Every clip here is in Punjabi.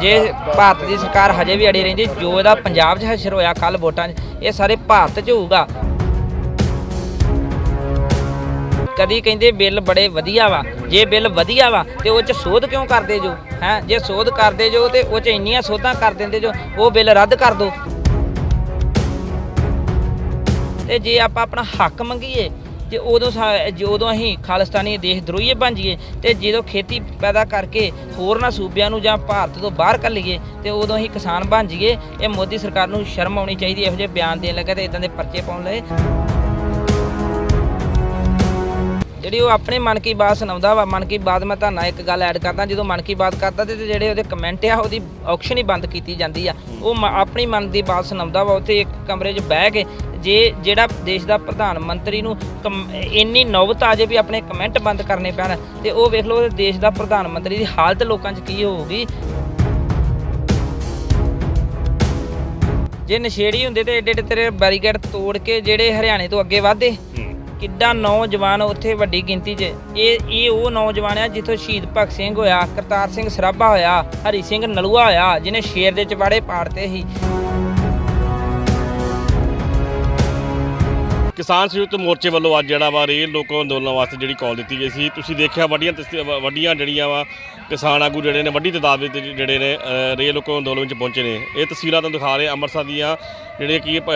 ਜੇ ਭਾਰਤ ਦੀ ਸਰਕਾਰ ਹਜੇ ਵੀ ਅੜੀ ਰਹਿੰਦੀ, ਜੋ ਇਹਦਾ ਪੰਜਾਬ 'ਚ ਹਸ਼ਰ ਹੋਇਆ ਕੱਲ ਵੋਟਾਂ 'ਚ, ਇਹ ਸਾਰੇ ਭਾਰਤ 'ਚ ਹੋਊਗਾ। ਕਦੀ ਕਹਿੰਦੇ ਬਿੱਲ ਬੜੇ ਵਧੀਆ ਵਾ, ਜੇ ਬਿੱਲ ਵਧੀਆ ਵਾ, ਤੇ ਉਹ 'ਚ ਸੋਧ ਕਿਉਂ ਕਰਦੇ ਜੋ? ਹੈ, ਜੇ ਸੋਧ ਕਰਦੇ ਜੋ, ਤੇ ਉਹ 'ਚ ਇੰਨੀਆਂ ਸੋਧਾਂ ਕਰ ਦਿੰਦੇ ਜੋ, ਉਹ ਬਿੱਲ ਰੱਦ ਕਰ ਦੋ। ਤੇ ਜੇ ਆਪਾਂ ਆਪਣਾ ਹੱਕ ਮੰਗੀਏ ਤੇ ਉਦੋਂ ਸਾ- ਜਦੋਂ ਅਸੀਂ ਖਾਲਿਸਤਾਨੀ ਦੇਸ਼ ਦਰੋਹੀਏ ਬਣ ਜਾਈਏ ਤੇ ਜਦੋਂ ਖੇਤੀ ਪੈਦਾ ਕਰਕੇ ਹੋਰਨਾਂ ਸੂਬਿਆਂ ਨੂੰ ਜਾਂ ਭਾਰਤ ਤੋਂ ਬਾਹਰ ਕਰ ਲਈਏ ਤੇ ਉਦੋਂ ਅਸੀਂ ਕਿਸਾਨ ਬਣ ਜਾਈਏ, ਇਹ ਮੋਦੀ ਸਰਕਾਰ ਨੂੰ ਸ਼ਰਮ ਆਉਣੀ ਚਾਹੀਦੀ, ਇਹੋ ਜਿਹੇ ਬਿਆਨ ਦੇਣ ਲੱਗਾ ਤੇ ਇਦਾਂ ਦੇ ਪਰਚੇ ਪਾਉਣ ਲਏ ਜਿਹੜੀ ਉਹ ਆਪਣੇ ਮਨ ਕੀ ਬਾਤ ਸੁਣਾਉਂਦਾ ਵਾ, ਮਨ ਕੀ ਬਾਤ ਮੈਂ ਤੁਹਾਨੂੰ ਇੱਕ ਗੱਲ ਐਡ ਕਰਦਾ, ਜਦੋਂ ਮਨ ਕੀ ਬਾਤ ਕਰਦਾ ਤੇ ਜਿਹੜੇ ਉਹਦੇ ਕਮੈਂਟ ਆ, ਉਹਦੀ ਆਕਸ਼ਨ ਹੀ ਬੰਦ ਕੀਤੀ ਜਾਂਦੀ ਆ। ਉਹ ਮ- ਆਪਣੀ ਮਨ ਦੀ ਬਾਤ ਸੁਣਾਉਂਦਾ ਵਾ, ਉੱਥੇ ਇੱਕ ਕਮਰੇ 'ਚ ਬਹਿ ਕੇ ਜੇ ਜਿਹੜਾ ਦੇਸ਼ ਦਾ ਪ੍ਰਧਾਨ ਮੰਤਰੀ ਨੂੰ ਇੰਨੀ ਨੌਬਤ ਆ ਜੇ ਵੀ ਆਪਣੇ ਕਮੈਂਟ ਬੰਦ ਕਰਨੇ ਪੈਣ ਤੇ ਉਹ ਵੇਖ ਲਓ ਦੇਸ਼ ਦਾ ਪ੍ਰਧਾਨ ਮੰਤਰੀ ਦੀ ਹਾਲਤ ਲੋਕਾਂ 'ਚ ਕੀ ਹੋਊਗੀ। ਜੇ ਨਸ਼ੇੜੀ ਹੁੰਦੇ ਤੇ ਏਡੇ ਏਡੇ ਤੇਰੇ ਬੈਰੀਕੇਡ ਤੋੜ ਕੇ ਜਿਹੜੇ ਹਰਿਆਣੇ ਤੋਂ ਅੱਗੇ ਵਧਦੇ ਕਿੱਡਾ ਨੌਜਵਾਨ ਉੱਥੇ ਵੱਡੀ ਗਿਣਤੀ 'ਚ। ਇਹ ਇਹ ਉਹ ਨੌਜਵਾਨ ਆ ਜਿੱਥੋਂ ਸ਼ਹੀਦ ਭਗਤ ਸਿੰਘ ਹੋਇਆ ਕਰਤਾਰ ਸਿੰਘ ਸਰਾਭਾ ਹੋਇਆ ਹਰੀ ਸਿੰਘ ਨਲੂਆ ਹੋਇਆ ਜਿਹਨੇ ਸ਼ੇਰ ਦੇ ਚਵਾੜੇ ਪਾੜਤੇ ਸੀ। ਕਿਸਾਨ ਸੰਯੁਕਤ ਮੋਰਚੇ ਵੱਲੋਂ ਅੱਜ ਜਿਹੜਾ ਵਾ ਰੇਲ ਲੋਕੋ ਅੰਦੋਲਨ ਵਾਸਤੇ ਜਿਹੜੀ ਕਾਲ ਦਿੱਤੀ ਗਈ ਸੀ ਤੁਸੀਂ ਦੇਖਿਆ ਵੱਡੀਆਂ ਤਸਵੀ- ਵ- ਵੱਡੀਆਂ ਜਿਹੜੀਆਂ ਵਾ ਕਿਸਾਨ ਆਗੂ ਜਿਹੜੇ ਨੇ ਵੱਡੀ ਤਾਦਾਦ ਵਿੱਚ ਜਿਹੜੇ ਨੇ ਅ, ਰੇਲ ਲੋਕੋ ਅੰਦੋਲਨ ਵਿੱਚ ਪਹੁੰਚੇ ਨੇ। ਇਹ ਤਸਵੀਰਾਂ ਤੁਹਾਨੂੰ ਦਿਖਾ ਰਹੇ ਅੰਮ੍ਰਿਤਸਰ ਦੀਆਂ ਜਿਹੜੇ ਕਿ ਪ-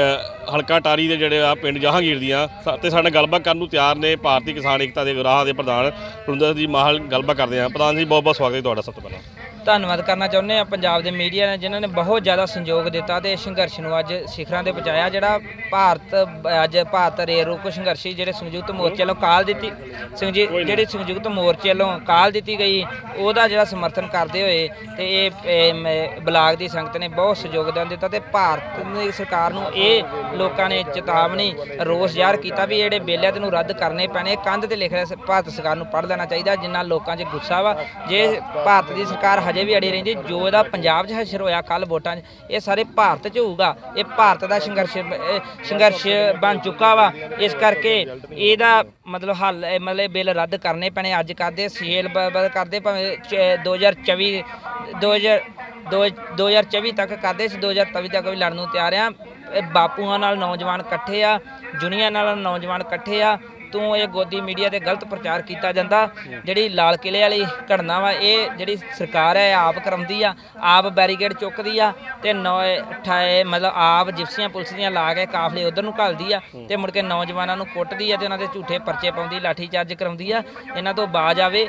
ਹਲਕਾ ਟਾਰੀ ਦੇ ਜਿਹੜੇ ਆ ਪਿੰਡ ਜਹਾਂਗੀਰ ਦੀਆਂ। ਸਾ- ਤੇ ਸਾਡੇ ਨਾਲ ਗੱਲਬਾਤ ਕਰਨ ਨੂੰ ਤਿਆਰ ਨੇ ਭਾਰਤੀ ਕਿਸਾਨ ਏਕਤਾ ਦੇ ਰਾਹ ਦੇ ਪ੍ਰਧਾਨ ਕੁਲਵਿੰਦਰ ਜੀ ਮਾਹਲ ਗੱਲਬਾਤ ਕਰਦੇ ਆ ਪ੍ਰਧਾਨ ਜੀ ਬਹੁਤ ਬਹੁਤ ਸਵਾਗਤ ਹੈ ਤੁਹਾਡਾ ਸਭ ਤੋਂ ਪਹਿਲਾਂ। ਧੰਨਵਾਦ ਕਰਨਾ ਚਾਹੁੰਦੇ ਆ ਪੰਜਾਬ ਦੇ ਮੀਡੀਆ ਨੇ ਜਿਨ੍ਹਾਂ ਨੇ ਬਹੁਤ ਜ਼ਿਆਦਾ ਸੰਯੋਗ ਦਿੱਤਾ ਤੇ ਇਸ ਸੰਘਰਸ਼ ਨੂੰ ਅੱਜ ਸਿਖਰਾਂ ਤੇ ਪਹੁੰਚਾਇਆ ਜਿਹੜਾ ਭਾਰਤ ਅੱਜ ਭਾਰਤ ਰੇਲ ਰੋਕੋ ਸੰਘਰਸ਼ੀ ਜਿਹੜੇ ਸੰਯੁਕਤ ਮੋਰਚੇ ਵੱਲੋਂ ਕਾਲ ਦਿੱਤੀ ਜਿਹੜੀ ਸੰਯੁਕਤ ਮੋਰਚੇ ਵੱਲੋਂ ਕਾਲ ਦਿੱਤੀ ਗਈ ਉਹਦਾ ਜਿਹੜਾ ਸਮਰਥਨ ਕਰਦੇ ਹੋਏ ਤੇ ਇਹ ਬਲਾਕ ਦੀ ਸੰਗਤ ਨੇ ਬਹੁਤ ਸਹਿਯੋਗਦਾਨ ਦਿੱਤਾ ਤੇ ਭਾਰਤ ਦੀ ਸਰਕਾਰ ਨੂੰ ਇਹ ਲੋਕਾਂ ਨੇ ਚੇਤਾਵਨੀ ਰੋਸ ਜ਼ਾਹਰ ਕੀਤਾ ਵੀ ਜਿਹੜੇ ਬਿੱਲ ਆ ਤੈਨੂੰ ਰੱਦ ਕਰਨੇ ਪੈਣੇ ਕੰਧ ਤੇ ਲਿਖ ਰਿਹਾ ਭਾਰਤ ਸਰਕਾਰ ਨੂੰ ਪੜ੍ਹ ਲੈਣਾ ਚਾਹੀਦਾ ਜਿੰਨਾ ਲੋਕਾਂ 'ਚ ਗੁੱਸਾ ਵਾ ਜੇ ਭਾਰਤ ਦੀ ਸਰਕਾਰ ਹਜੇ ਵੀ ਅੜੀ ਰਹਿੰਦੀ, ਜੋ ਇਹਦਾ ਪੰਜਾਬ 'ਚ ਹਸ਼ਰ ਹੋਇਆ ਕੱਲ ਵੋਟਾਂ 'ਚ, ਇਹ ਸਾਰੇ ਭਾਰਤ 'ਚ ਹੋਊਗਾ। ਇਹ ਭਾਰਤ ਦਾ ਸੰਘਰਸ਼, ਇਹ ਸੰਘਰਸ਼ ਬਣ ਚੁੱਕਾ ਵਾ। ਇਸ ਕਰਕੇ ਇਹਦਾ ਮਤਲਬ ਹੱਲ, ਇਹ ਮਤਲਬ ਬਿੱਲ ਰੱਦ ਕਰਨੇ ਪੈਣੇ। ਅੱਜ ਕਰਦੇ ਸੇਲ ਬ- ਕਰਦੇ ਭਾਵੇਂ ਚ- 2024 2000 ਦੋ- 2024 ਤੱਕ ਕਰਦੇ ਸੀ 2023 ਤੱਕ ਵੀ ਲੜਨ ਨੂੰ ਤਿਆਰ ਆ। ਬਾਪੂਆਂ ਨਾਲ ਨੌਜਵਾਨ ਇਕੱਠੇ ਆ, ਜੁਨੀਆਂ ਨਾਲ ਨੌਜਵਾਨ ਇਕੱਠੇ ਆ। ਤੂੰ ਇਹ ਗੋਦੀ ਮੀਡੀਆ ਤੇ ਗਲਤ ਪ੍ਰਚਾਰ ਕੀਤਾ ਜਾਂਦਾ। ਜਿਹੜੀ ਲਾਲ ਕਿਲੇ ਵਾਲੀ ਘਟਨਾ ਵਾ, ਇਹ ਜਿਹੜੀ ਸਰਕਾਰ ਹੈ ਆਪ ਕਰਾਉਂਦੀ ਆ, ਆਪ ਬੈਰੀਕੇਡ ਚੁੱਕਦੀ ਆ ਤੇ ਨੌ ਠਾਏ ਮਤਲਬ ਆਪ ਜਿਪਸੀਆਂ ਪੁਲਿਸ ਦੀਆਂ ਲਾ ਕੇ ਕਾਫਲੇ ਉਧਰ ਨੂੰ ਘੱਲਦੀ ਆ ਤੇ ਮੁੜ ਕੇ ਨੌਜਵਾਨਾਂ ਨੂੰ ਕੁੱਟਦੀ ਆ ਤੇ ਉਹਨਾਂ ਦੇ ਝੂਠੇ ਪਰਚੇ ਪਾਉਂਦੀ, ਲਾਠੀ ਚਾਰਜ ਕਰਾਉਂਦੀ ਆ। ਇਹਨਾਂ ਤੋਂ ਬਾਜ ਆਵੇ।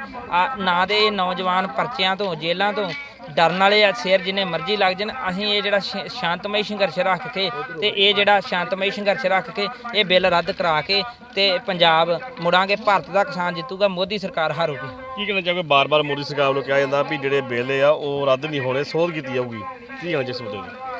ਨਾ ਦੇ ਇਹ ਨੌਜਵਾਨ ਪਰਚਿਆਂ ਤੋਂ, ਜੇਲ੍ਹਾਂ ਤੋਂ ਡਰਨ ਵਾਲੇ ਆ, ਸ਼ੇਰ ਜਿੰਨੇ ਮਰਜ਼ੀ ਲੱਗ ਜਾਣ। ਅਸੀਂ ਇਹ ਜਿਹੜਾ ਸ਼- ਸ਼ਾਂਤਮਈ ਸੰਘਰਸ਼ ਰੱਖ ਕੇ ਤੇ ਇਹ ਜਿਹੜਾ ਸ਼ਾਂਤਮਈ ਸੰਘਰਸ਼ ਰੱਖ ਕੇ ਇਹ ਬਿੱਲ ਰੱਦ ਕਰਾ ਕੇ ਤੇ ਪੰਜਾਬ ਮੁੜਾਂਗੇ, ਭਾਰਤ ਦਾ ਕਿਸਾਨ ਜਿੱਤੂਗਾ, ਮੋਦੀ ਸਰਕਾਰ ਹਾਰੂਗੀ। ਕੀ ਕਹਿਣਾ ਚਾਹੋਗੇ? ਬਾਰ-ਬਾਰ ਮੋਦੀ ਸਰਕਾਰ ਨੂੰ ਕਿਹਾ ਜਾਂਦਾ ਵੀ ਜਿਹੜੇ ਬਿੱਲ ਆ, ਉਹ ਰੱਦ ਨਹੀਂ ਹੋਣੇ, ਸੋਧ ਕੀਤੀ ਜਾਊਗੀ। ਕੀ ਕਹਿਣਾ ਚਾਹੋਗੇ ਇਸ ਮੁੱਦੇ ਤੇ?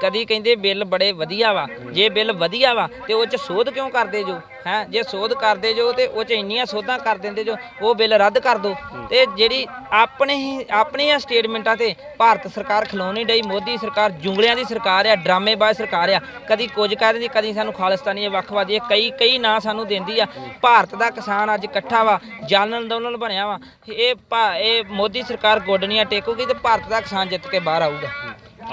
ਕਦੀ ਕਹਿੰਦੇ ਬਿੱਲ ਬੜੇ ਵਧੀਆ ਵਾ। ਜੇ ਬਿੱਲ ਵਧੀਆ ਵਾ, ਤੇ ਉਹ ਚ ਸੋਧ ਕਿਉਂ ਕਰਦੇ ਜੋ? ਹੈ? ਜੇ ਸੋਧ ਕਰਦੇ ਜੋ, ਤੇ ਉਹ ਚ ਇੰਨੀਆਂ ਸੋਧਾਂ ਕਰ ਦਿੰਦੇ ਜੋ, ਉਹ ਬਿੱਲ ਰੱਦ ਕਰ ਦੋ। ਤੇ ਜਿਹੜੀ ਆਪਣੇ ਹੀ, ਆਪਣੀਆਂ ਸਟੇਟਮੈਂਟਾਂ ਤੇ ਭਾਰਤ ਸਰਕਾਰ ਖਲੋਣੀ ਡਈ, ਮੋਦੀ ਸਰਕਾਰ ਜੁੰਗਲਿਆਂ ਦੀ ਸਰਕਾਰ ਆ, ਡਰਾਮੇਬਾਜ਼ ਸਰਕਾਰ ਆ। ਕਦੀ ਕੁਝ ਕਹਿ ਦਿੰਦੀ, ਕਦੀ ਸਾਨੂੰ ਖਾਲਿਸਤਾਨੀ ਵੱਖਵਾਦੀ ਕਈ ਕਈ ਨਾਂ ਸਾਨੂੰ ਦਿੰਦੀ ਆ। ਭਾਰਤ ਦਾ ਕਿਸਾਨ ਅੱਜ ਇਕੱਠਾ ਵਾ ਜਨ ਅੰਦੋਲਨ ਬਣਿਆ ਵਾ। ਇਹ ਭਾ- ਇਹ ਮੋਦੀ ਸਰਕਾਰ ਗੋਡਨੀਆਂ ਟੇਕੂਗੀ ਤੇ ਭਾਰਤ ਦਾ ਕਿਸਾਨ ਜਿੱਤ ਕੇ ਬਾਹਰ ਆਊਗਾ।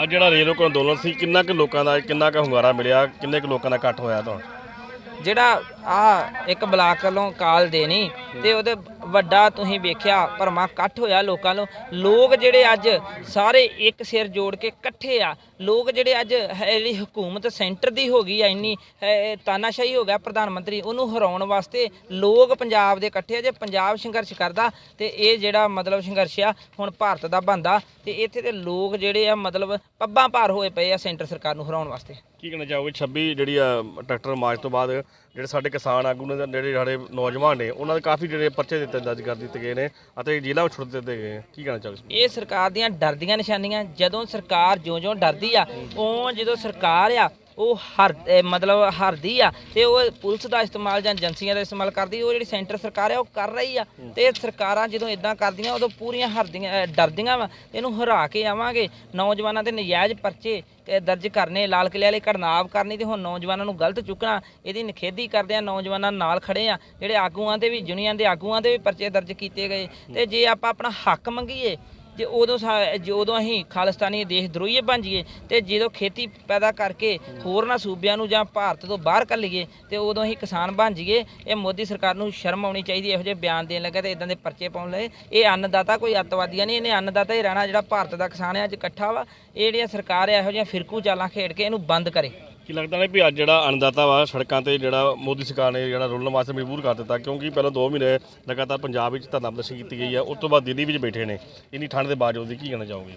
ਅੱਜ ਜਿਹੜਾ ਰੇਲ ਰੋਕੋ ਅੰਦੋਲਨ ਸੀ, ਕਿੰਨਾ ਕੁ ਲੋਕਾਂ ਦਾ, ਕਿੰਨਾ ਕੁ ਹੁੰਗਾਰਾ ਮਿਲਿਆ, ਕਿੰਨੇ ਕੁ ਲੋਕਾਂ ਦਾ ਇਕੱਠ ਹੋਇਆ ਤਾਂ ਜਿਹੜਾ ਆ ਇੱਕ ਬਲਾਕ ਵੱਲੋਂ ਕਾਲ ਦੇਣੀ ਤੇ ਉਹਦੇ ਵੱਡਾ ਤੁਸੀਂ ਵੇਖਿਆ ਭਰਮਾ ਇਕੱਠ ਹੋਇਆ ਲੋਕਾਂ ਨੂੰ। ਲੋਕ ਜਿਹੜੇ ਅੱਜ ਸਾਰੇ ਇੱਕ ਸਿਰ ਜੋੜ ਕੇ ਇਕੱਠੇ ਆ। ਲੋਕ ਜਿਹੜੇ ਅੱਜ ਜਿਹੜੀ ਹਕੂਮਤ ਸੈਂਟਰ ਦੀ ਹੋ ਗਈ ਆ, ਇੰਨੀ ਤਾਨਾਸ਼ਾਹੀ ਹੋ ਗਿਆ ਪ੍ਰਧਾਨ ਮੰਤਰੀ, ਉਹਨੂੰ ਹਰਾਉਣ ਵਾਸਤੇ ਲੋਕ ਪੰਜਾਬ ਦੇ ਇਕੱਠੇ ਆ, ਜੇ ਪੰਜਾਬ ਸੰਘਰਸ਼ ਕਰਦਾ ਤੇ ਇਹ ਜਿਹੜਾ ਮਤਲਬ ਸੰਘਰਸ਼ ਆ, ਹੁਣ ਭਾਰਤ ਦਾ ਬੰਦਾ ਤੇ ਇੱਥੇ ਦੇ ਲੋਕ ਜਿਹੜੇ ਆ, ਮਤਲਬ ਪੱਬਾਂ ਭਾਰ ਹੋਏ ਪਏ ਆ ਸੈਂਟਰ ਸਰਕਾਰ ਨੂੰ ਹਰਾਉਣ ਵਾਸਤੇ। ਕੀ ਕਹਿਣਾ ਚਾਹੋਗੇ? 26 ਜਿਹੜੀ ਆ, ਟਰੈਕਟਰ ਮਾਰਚ ਤੋਂ ਬਾਅਦ ਜਿਹੜੇ ਸਾਡੇ ਕਿਸਾਨ ਆਗੂ ਨੇ ਜਿਹੜੇ ਸਾਡੇ ਨੌਜਵਾਨ ਨੇ, ਉਹਨਾਂ ਦੇ ਕਾਫੀ ਜਿਹੜੇ ਪਰਚੇ ਦਿੱਤੇ, ਦਰਜ ਕਰ ਦਿੱਤੇ ਗਏ ਨੇ ਅਤੇ ਜ਼ਿਲ੍ਹਾ ਵਿੱਚ ਛੁੱਟ ਦਿੱਤੇ ਗਏ ਨੇ। ਕੀ ਕਹਿਣਾ ਚਾਹੋਗੇ ਇਸ ਇਹ ਸਰਕਾਰ ਦੀਆਂ ਡਰਦੀਆਂ ਨਿਸ਼ਾਨੀਆਂ, ਜਦੋਂ ਸਰਕਾਰ ਜਿਉਂ-ਜਿਉਂ ਡਰਦੀ ਆ ਉਹ ਜਦੋਂ ਸਰਕਾਰ ਆ ਉਹ ਹਰ ਮਤਲਬ ਹਰਦੀ ਆ ਤੇ ਉਹ ਪੁਲਿਸ ਦਾ ਇਸਤੇਮਾਲ ਜਾਂ ਏਜੰਸੀਆਂ ਦਾ ਇਸਤੇਮਾਲ ਕਰਦੀ ਉਹ ਜਿਹੜੀ ਸੈਂਟਰ ਸਰਕਾਰ ਆ ਉਹ ਕਰ ਰਹੀ ਆ। ਤੇ ਸਰਕਾਰਾਂ ਜਦੋਂ ਇਦਾਂ ਕਰਦੀਆਂ ਉਦੋਂ ਪੂਰੀਆਂ ਹਰਦੀਆਂ ਡਰਦੀਆਂ ਵਾ ਇਹਨੂੰ ਹਰਾ ਕੇ ਆਵਾਂਗੇ। ਨੌਜਵਾਨਾਂ ਦੇ ਨਜਾਇਜ਼ ਪਰਚੇ ਦਰਜ ਕਰਨੇ ਲਾਲ ਕਿਲੇ ਵਾਲੀ ਘਟਨਾਵ ਕਰਨੀ ਤੇ ਹੁਣ ਨੌਜਵਾਨਾਂ ਨੂੰ ਗਲਤ ਚੁੱਕਣਾ ਇਹਦੀ ਨਿਖੇਧੀ ਕਰਦੇ ਆ ਨੌਜਵਾਨਾਂ ਨਾਲ ਖੜੇ ਆ ਜਿਹੜੇ ਆਗੂਆਂ ਦੇ ਵੀ ਯੂਨੀਅਨ ਦੇ ਆਗੂਆਂ ਦੇ ਵੀ ਪਰਚੇ ਦਰਜ ਕੀਤੇ ਗਏ। ਤੇ ਜੇ ਆਪਾਂ ਆਪਣਾ ਹੱਕ ਮੰਗੀਏ ਜੇ ਉਦੋਂ ਸਾ- ਅਸੀਂ ਖਾਲਿਸਤਾਨੀ ਦੇਸ਼ ਦਰੋਹੀਏ ਬਣ ਜਾਈਏ ਤੇ ਜਦੋਂ ਖੇਤੀ ਪੈਦਾ ਕਰਕੇ ਹੋਰਨਾਂ ਸੂਬਿਆਂ ਨੂੰ ਜਾਂ ਭਾਰਤ ਤੋਂ ਬਾਹਰ ਕਰ ਲਈਏ ਤੇ ਉਦੋਂ ਅਸੀਂ ਕਿਸਾਨ ਬਣ ਜਾਈਏ, ਇਹ ਮੋਦੀ ਸਰਕਾਰ ਨੂੰ ਸ਼ਰਮ ਆਉਣੀ ਚਾਹੀਦੀ, ਇਹੋ ਜਿਹੇ ਬਿਆਨ ਦੇਣ ਲੱਗਾ ਤੇ ਇਦਾਂ ਦੇ ਪਰਚੇ ਪਾਉਣ ਲਏ ਇਹ ਅੰਨਦਾਤਾ ਕੋਈ ਅੱਤਵਾਦੀਆਂ ਨਹੀਂ, ਇਹਨੇ ਅੰਨਦਾਤਾ ਹੀ ਰਹਿਣਾ ਜਿਹੜਾ ਭਾਰਤ ਦਾ ਕਿਸਾਨ ਹੈ, ਅੱਜ ਇਕੱਠਾ ਵਾ। ਇਹ ਜਿਹੜੀ ਸਰਕਾਰ ਹੈ, ਇਹੋ ਜਿਹੀਆਂ ਫਿਰਕੂ ਚਾਲਾਂ ਖੇਡ ਕੇ ਇਹਨੂੰ ਬੰਦ ਕਰੇ। ਕੀ ਲੱਗਦਾ ਨੇ ਵੀ ਅੱਜ ਜਿਹੜਾ ਅਨਦਾਤਾ ਵਾ ਸੜਕਾਂ ਤੇ ਜਿਹੜਾ ਮੋਦੀ ਸਰਕਾਰ ਨੇ ਜਿਹੜਾ ਰੋਲਣ ਵਾਸਤੇ ਮਜਬੂਰ ਕਰ ਦਿੱਤਾ, ਕਿਉਂਕਿ ਪਹਿਲਾਂ 2 ਮਹੀਨੇ ਲਗਾਤਾਰ ਪੰਜਾਬ ਵਿੱਚ ਧਰਨਾ ਪ੍ਰਦਰਸ਼ਨ ਕੀਤੀ ਗਈ ਆ, ਉਸ ਤੋਂ ਬਾਅਦ ਦਿੱਲੀ ਵਿੱਚ ਬੈਠੇ ਨੇ। ਇੰਨੀ ਠੰਡ ਦੇ ਬਾਵਜੂਦ ਵੀ ਕੀ ਕਹਿਣਾ ਚਾਹੋਗੇ?